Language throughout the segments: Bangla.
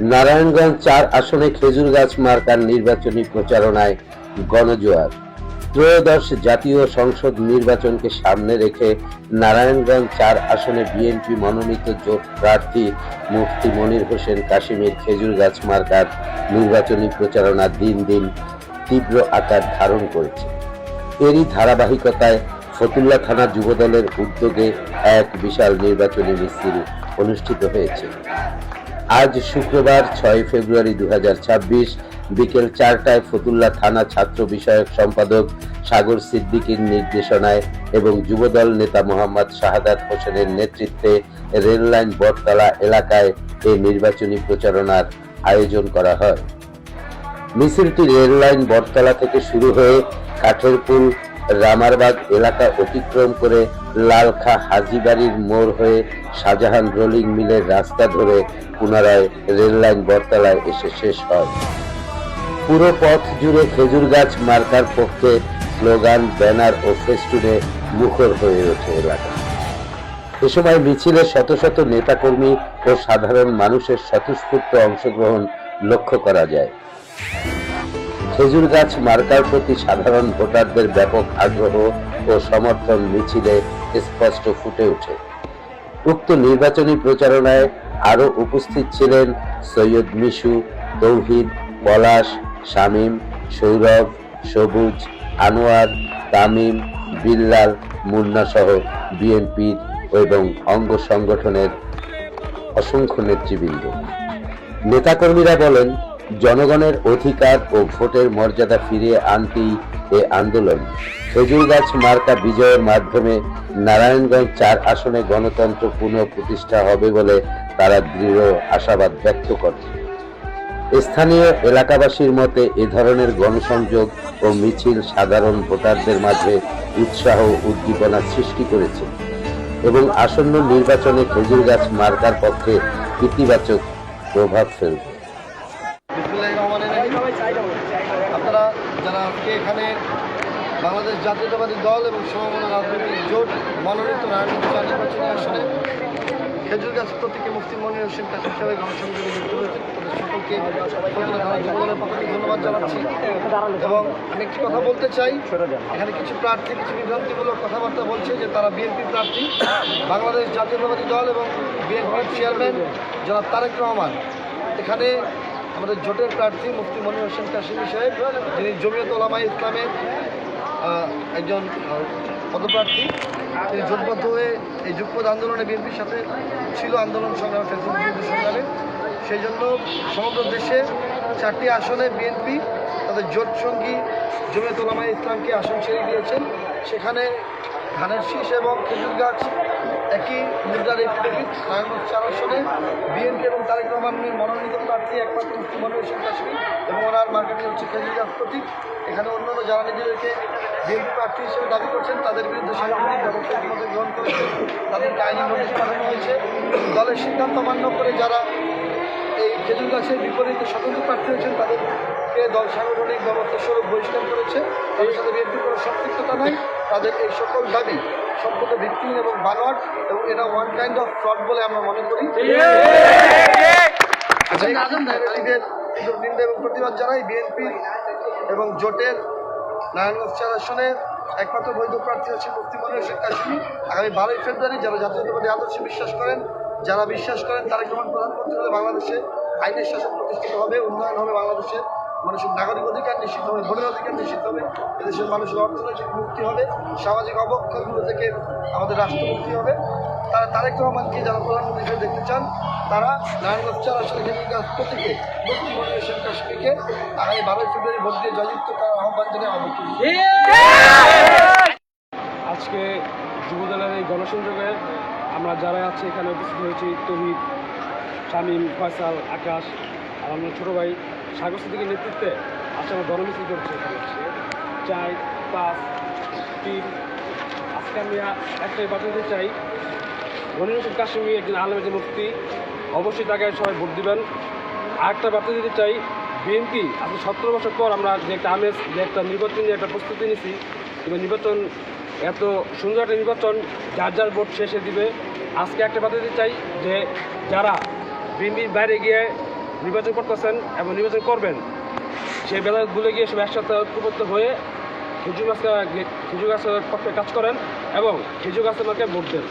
নারায়ণগঞ্জ চার আসনে খেজুর গাছ মার্কার নির্বাচনী প্রচারণায় গণজোয়ার। ত্রয়োদশ জাতীয় সংসদ নির্বাচনকে সামনে রেখে নারায়ণগঞ্জ চার আসনে বিএনপি মনোনীত জোট প্রার্থী মুফতি মনির হোসেন কাশিমের খেজুর গাছ মার্কার নির্বাচনী প্রচারণা দিন দিন তীব্র আকার ধারণ করেছে। এরই ধারাবাহিকতায় ফতুল্লা থানা যুবদলের উদ্যোগে এক বিশাল নির্বাচনী মিছিল অনুষ্ঠিত হয়েছে। আজ শুক্রবার ছয় ফেব্রুয়ারি দুহাজার ছাব্বিশ বিকেল চারটায় ফতুল্লা থানা ছাত্র বিষয়ক সম্পাদক সাগর সিদ্দিকীর নির্দেশনায় এবং যুবদল নেতা মোহাম্মদ শাহাদাত হোসেনের নেতৃত্বে রেললাইন বটতলা এলাকায় এই নির্বাচনী প্রচারণার আয়োজন করা হয়। মিছিলটি রেললাইন বটতলা থেকে শুরু হয়ে কাঠেরপুল রামারবাগ এলাকা অতিক্রম করে লালখা হাজিবাড়ির মোড় হয়ে শাহজাহান রোলিং মিলের রাস্তা ধরে পুনরায় রেললাইন বটতলায় এসে শেষ হয়। পুরো পথ জুড়ে খেজুর গাছ মার্কার পক্ষে স্লোগান, ব্যানার ও ফেস্টুনে মুখর হয়ে ওঠে এলাকা। এ সময় মিছিলে শত শত নেতাকর্মী ও সাধারণ মানুষের স্বতঃস্ফূর্ত অংশগ্রহণ লক্ষ্য করা যায়। খেজুর গাছ মার্কার প্রতি সাধারণ ভোটারদের ব্যাপক আগ্রহ ও সমর্থন মিছিলে স্পষ্ট ফুটে ওঠে। উক্ত নির্বাচনী প্রচারণায় আরও উপস্থিত ছিলেন সৈয়দ মিশু, তৌহিদ, পলাশ, শামীম, সৌরভ, সবুজ, আনোয়ার, তামিম, বিল্লাল, মুন্না সহ বিএনপির এবং অঙ্গ সংগঠনের অসংখ্য নেতৃবৃন্দ। নেতাকর্মীরা বলেন জনগণের অধিকার ও ভোটের মর্যাদা ফিরিয়ে আনতেই এ আন্দোলন। খেজুর গাছ মার্কা বিজয়ের মাধ্যমে নারায়ণগঞ্জ চার আসনে গণতন্ত্র পুনঃ প্রতিষ্ঠা হবে বলে তারা দৃঢ় আশাবাদ ব্যক্ত করে। স্থানীয় এলাকাবাসীর মতে এ ধরনের গণসংযোগ ও মিছিল সাধারণ ভোটারদের মাঝে উৎসাহ উদ্দীপনা সৃষ্টি করেছে এবং আসন্ন নির্বাচনে খেজুর গাছ মার্কার পক্ষে ইতিবাচক প্রভাব ফেলবে বিসমিল্লাহির রহমানির রহিম। আপনারা যারা আজকে এখানে বাংলাদেশ জাতীয়তাবাদী দল এবং সমমনা রাজনৈতিক জোট মনোনীত রাজনৈতিক চার নির্বাচনী আসনে খেজুর গাছ প্রতীকে মুফতি মনির হোসেন কাসিম সাহেব গণসংযোগে যুক্ত সকলকে ধন্যবাদ জানাচ্ছি। এবং আমি একটি কথা বলতে চাই, এখানে কিছু প্রার্থী, কিছু বিভ্রান্তিমূলক কথাবার্তা বলছে যে তারা বিএনপি প্রার্থী। বাংলাদেশ জাতীয়তাবাদী দল এবং বিএনপির চেয়ারম্যান জনাব তারেক রহমান। এখানে আমাদের জোটের প্রার্থী মুফতি মনির হোসেন কাশিমি সাহেব, যিনি জমিয়ত ওলামা ইসলামের একজন পদপ্রার্থী। তিনি জোটবদ্ধ হয়ে এই যুগপদ আন্দোলনে বিএনপির সাথে ছিল আন্দোলন সংগ্রাম সংগ্রামে সেই জন্য সমগ্র দেশে চারটি আসনে বিএনপি, তাদের জোট সঙ্গী জমিয়ত ওলামা ইসলামকে আসন ছেড়ে দিয়েছেন। সেখানে ধানের শীষ এবং খেজুর গাছ একই মুদ্রার একটি নারায়ণগঞ্জ চার আসনে। বিএনপি এবং তারেক রহমানের মনোনীত প্রার্থী একমাত্র মুখ্যমন্ত্রী হোসেন কাশ্মীর এবং ওনার মার্কেটে হচ্ছে খেজুর গাছ প্রতীক। এখানে অন্যান্য যারা নিজেদেরকে বিএনপি প্রার্থী হিসেবে দাবি করছেন। তাদের বিরুদ্ধে সাংগঠনিক ব্যবস্থা ইতিমধ্যে গ্রহণ করেছে। তাদেরকে আইনি নোটিশ পাঠানো হয়েছে। দলের সিদ্ধান্ত মান্য করে যারা এই খেজুর গাছের বিপরীতে স্বতন্ত্র প্রার্থী হয়েছেন তাদেরকে দল সাংগঠনিক ব্যবস্থা স্বরূপ বহিষ্কার করেছে। তাদের সাথে বিএনপির কোনো সম্পৃক্ততা নাই। তাদের এই সকল দাবি সম্পূর্ণ ভিত্তিহীন এবং বানোয়াট এবং এটা ওয়ান কাইন্ড অফ ফ্রড বলে আমরা মনে করি। আচ্ছা নিন্দা এবং প্রতিবাদ জানাই বিএনপি এবং জোটের নারায়ণগঞ্জ চার আসনে একমাত্র বৈধ প্রার্থী মুফতি মনির শেখ কাশ্মী আগামী বারোই ফেব্রুয়ারি যারা জাতীয়তাবাদী আদর্শে বিশ্বাস করেন যারা বিশ্বাস করেন তারেক রহমান প্রধানমন্ত্রী হলে বাংলাদেশে আইনের শাসন প্রতিষ্ঠিত হবে উন্নয়ন হবে বাংলাদেশের। মানুষের নাগরিক অধিকার নিশ্চিত হবে ভোটের অধিকার নিশ্চিত হবে এদেশের মানুষের অর্থনৈতিক মুক্তি হবে সামাজিক অবক্ষয়গুলো থেকে আমাদের রাষ্ট্র মুক্তি হবে। তারা তারেক রহমানকে যারা প্রধানমন্ত্রী হিসেবে দেখতে চান তারা নারায়ণগঞ্জ চার আসলে গাছ প্রতীকে মুক্তি মনির শেখ কাশ্মীরকে আগামী বারোই ফেব্রুয়ারি ভোট দিয়ে জয়যুক্ত করার আহ্বান জানিয়ে আমার আজকে যুবদলের এই গণসংযোগে আমরা যারা আছি এখানে উপস্থিত হয়েছি, তহিদ, শামীম, ফয়সাল, আকাশ, আর আমার ছোটো ভাই সাগর সিদ্দিকের নেতৃত্বে আজকে আমরা গণমিছিল করছি এখানে। চাই, পাঁচ, তিন, আজকে আমি একটাই বাঁচাতে চাই মনির হোসেন কাশ্মীর একজন আলমের যে মুক্তি অবশ্যই তাকে সবাই ভোট দিবেন। আরেকটা বার্তা দিতে চাই, বিএনপি আজকে সতেরো বছর পর আমরা যে একটা আমেজ, যে একটা নির্বাচন নিয়ে একটা প্রস্তুতি নিছি এবং নির্বাচন এত সুন্দর একটা নির্বাচন, যার যার ভোট শেষে দিবে আজকে একটা বার্তা দিতে চাই যে যারা বিএনপির বাইরে গিয়ে নির্বাচন করতেছেন এবং নির্বাচন করবেন সেই ভুলে গিয়ে সব একসাথে ঐক্যবদ্ধ হয়ে খেজুর গাছ খেজুর গাছের পক্ষে কাজ করেন এবং খেজুর গাছের মাকে ভোট দেন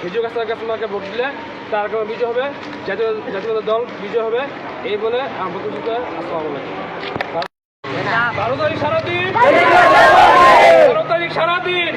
খেজুর গাছের গাছের মাকে ভোট দিলে তার কোনো বিজয় হবে জাতীয় জাতীয় দল বিজয় হবে এই বলে আমার বক্তব্য আসসালামু বারো তারিখ সারাদিন তারিখ সারাদিন